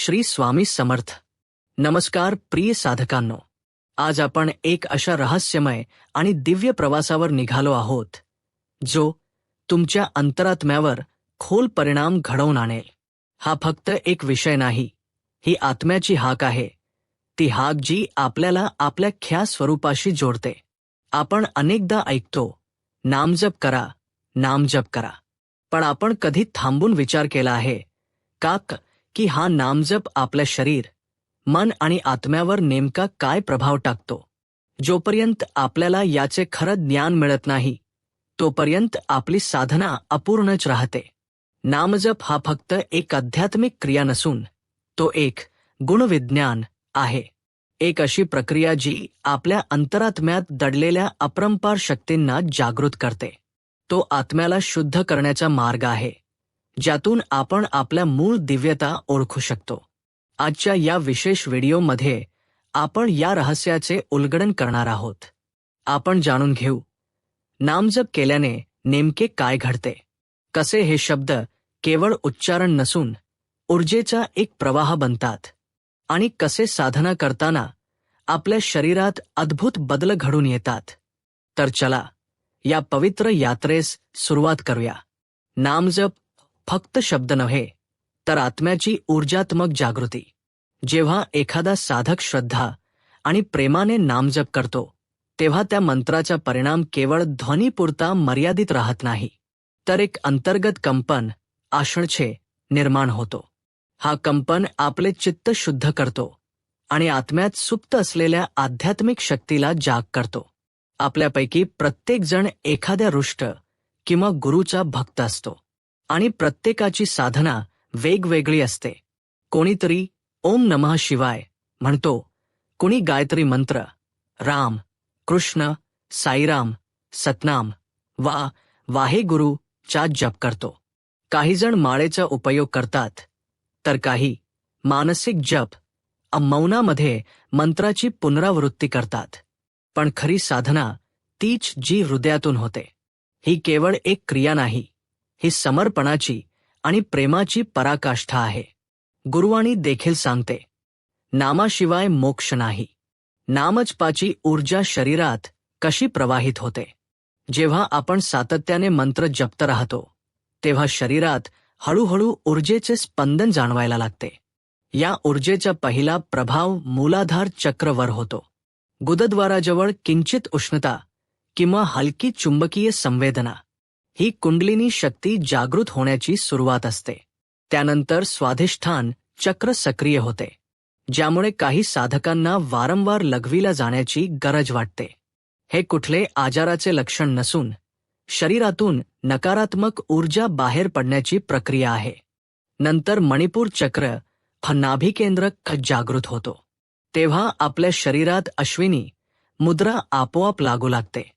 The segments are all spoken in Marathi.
श्री स्वामी समर्थ. नमस्कार प्रिय साधकांनो. आज आपण एक अशा रहस्यमय आणि दिव्य प्रवासावर निघालो आहोत जो तुमच्या अंतरात्म्यावर खोल परिणाम घडवून आणेल. हा फक्त एक विषय नाही ही आत्म्याची हाक आहे. ती हाक जी आपल्याला आपल्या ख्या स्वरूपाशी जोडते. आपण अनेकदा ऐकतो नामजप करा नामजप करा. पण आपण कधी थांबून विचार केला आहे का की हा नामजप आपलं शरीर मन आणि आत्म्यावर नेमका काय प्रभाव टाकतो? जोपर्यंत आपल्याला याचे खरं ज्ञान मिळत नाही तोपर्यंत आपली साधना अपूर्णच राहते. नामजप हा फक्त एक आध्यात्मिक क्रिया नसून तो एक गुणविज्ञान आहे. एक अशी प्रक्रिया जी आपल्या अंतरात्म्यात दडलेल्या अपरंपार शक्तींना जागृत करते. तो आत्म्याला शुद्ध करण्याचा मार्ग आहे. ज्यातून आपण आपल्या मूळ दिव्यता ओळखू शकतो. आजच्या या विशेष व्हिडिओमध्ये आपण या रहस्याचे उलगडन करणार आहोत. आपण जाणून घेऊ. नामजप केल्याने नेमके काय घडते? कसे हे शब्द केवळ उच्चारण नसून ऊर्जेचा एक प्रवाह बनतात? आणि कसे साधना करताना आपल्या शरीरात अद्भुत बदल घडून येतात? तर चला या पवित्र यात्रेस सुरुवात करूया. नामजप फक्त शब्द नव्हे तर आत्म्याची ऊर्जात्मक जागृती. जेव्हा एखादा साधक श्रद्धा आणि प्रेमाने नामजप करतो तेव्हा त्या मंत्राचा परिणाम केवळ ध्वनीपुरता मर्यादित राहत नाही तर एक अंतर्गत कंपन आषणछे निर्माण होतो. हा कंपन आपले चित्त शुद्ध करतो आणि आत्म्यात सुप्त असलेल्या आध्यात्मिक शक्तीला जाग करतो. आपल्यापैकी प्रत्येकजण एखाद्या रुष्ट किंवा गुरुचा भक्त असतो. आणि प्रत्येकाची साधना वेगवेगळी असते. कोणीतरी ओम नमः शिवाय म्हणतो कुणी गायत्री मंत्र राम कृष्ण साईराम सतनाम वा वाहे गुरु चा जप करतो. काहीजण माळेचा उपयोग करतात तर काही मानसिक जप अ मौनामध्ये मंत्राची पुनरावृत्ती करतात. पण खरी साधना तीच जी हृदयातून होते. ही केवळ एक क्रिया नाही. ही समर्पणाची आणि प्रेमाची पराकाष्ठा आहे. गुरुवाणी देखील सांगते नामाशिवाय मोक्ष नाही. नामजपाची ऊर्जा शरीरात कशी प्रवाहित होते? जेव्हा आपण सातत्याने मंत्र जपत राहतो तेव्हा शरीरात हळूहळू ऊर्जेचे स्पंदन जाणवायला लागते. या ऊर्जेचा पहिला प्रभाव मूलाधार चक्रवर होतो. गुदद्वाराजवळ किंचित उष्णता किंवा हलकी चुंबकीय संवेदना ही कुंडलिनी शक्ती जागृत होण्याची सुरुवात असते. त्यानंतर स्वाधिष्ठान चक्र सक्रिय होते. ज्यामुळे काही साधकांना वारंवार लघवीला जाण्याची गरज वाटते. हे कुठले आजाराचे लक्षण नसून शरीरातून नकारात्मक ऊर्जा बाहेर पडण्याची प्रक्रिया आहे. नंतर मणिपूर चक्र हा नाभिकेंद्र जागृत होतो. तेव्हा आपल्या शरीरात अश्विनी मुद्रा आपोआप लागू लागते.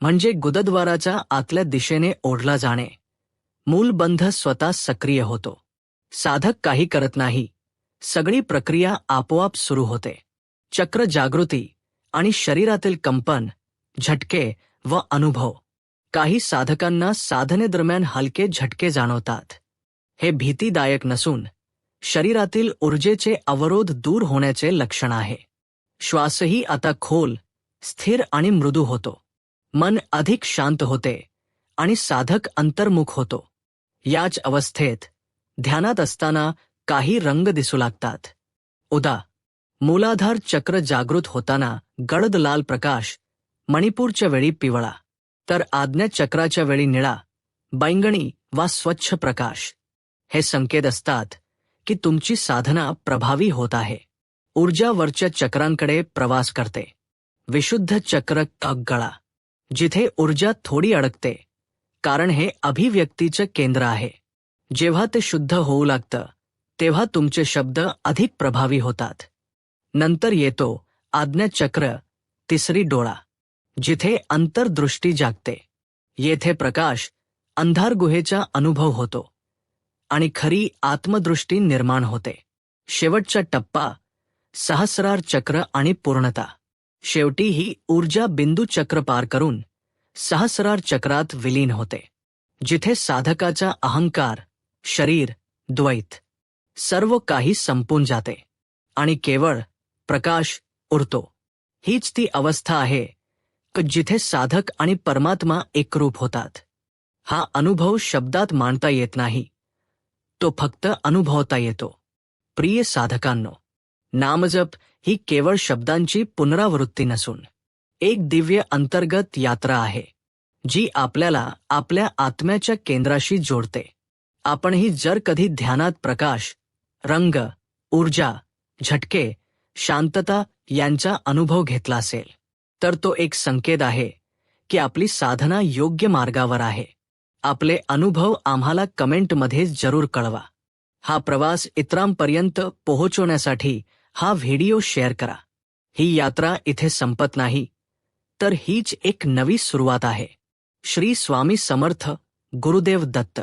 म्हणजे गुदद्वाराच्या आतल्या दिशेने ओढला जाणे. मूलबंध स्वतः सक्रिय होतो. साधक काही करत नाही. सगळी प्रक्रिया आपोआप सुरू होते. चक्र जागृती आणि शरीरातील कंपन झटके व अनुभव. काही साधकांना साधनेदरम्यान हलके झटके जाणवतात. हे भीतीदायक नसून शरीरातील ऊर्जेचे अवरोध दूर होण्याचे लक्षण आहे. श्वासही आता खोल स्थिर आणि मृदू होतो. मन अधिक शांत होते आणि साधक अंतर्मुख होतो. याच अवस्थेत ध्यानात असताना काही रंग दिसू लागतात. उदा मूलाधार चक्र जागृत होताना गडद लाल प्रकाश मणिपूरच्या वेळी पिवळा तर आज्ञा चक्राच्या वेळी निळा बैंगणी वा स्वच्छ प्रकाश. हे संकेत असतात की तुमची साधना प्रभावी होत आहे. ऊर्जावरच्या चक्रांकडे प्रवास करते. विशुद्ध चक्र गळा जिथे ऊर्जा थोडी अडकते कारण हे अभिव्यक्तीचं केंद्र आहे. जेव्हा ते शुद्ध होऊ लागतं तेव्हा तुमचे शब्द अधिक प्रभावी होतात. नंतर येतो आज्ञाचक्र तिसरी डोळा जिथे अंतर्दृष्टी जागते. येथे प्रकाश अंधार गुहेचा अनुभव होतो आणि खरी आत्मदृष्टी निर्माण होते. शेवटचा टप्पा सहस्रार चक्र आणि पूर्णता. शेवटी ही ऊर्जा बिंदू चक्र पार करून सहस्रार चक्रात विलीन होते जिथे साधकाचा अहंकार शरीर द्वैत सर्व काही संपून जाते आणि केवळ प्रकाश उरतो. हीच ती अवस्था आहे जिथे साधक आणि परमात्मा एकरूप होतात. हा अनुभव शब्दात मांडता येत नाही तो फक्त अनुभवता येतो. प्रिय साधकांनो नामजप ही केवळ शब्दांची पुनरावृत्ती नसून एक दिव्य अंतर्गत यात्रा आहे जी आपल्याला आपल्या आत्म्याच्या केंद्राशी जोडते. आपणही जर कधी ध्यानात प्रकाश रंग ऊर्जा झटके शांतता यांचा अनुभव घेतला असेल तर तो एक संकेत आहे की आपली साधना योग्य मार्गावर आहे. आपले अनुभव आम्हाला कमेंटमध्ये जरूर कळवा. हा प्रवास इतरांपर्यंत पोहोचवण्यासाठी हा व्हिडिओ शेअर करा. ही यात्रा इथे संपत नाही. तर हीच एक नवी सुरुवात आहे. श्री स्वामी समर्थ गुरुदेव दत्त.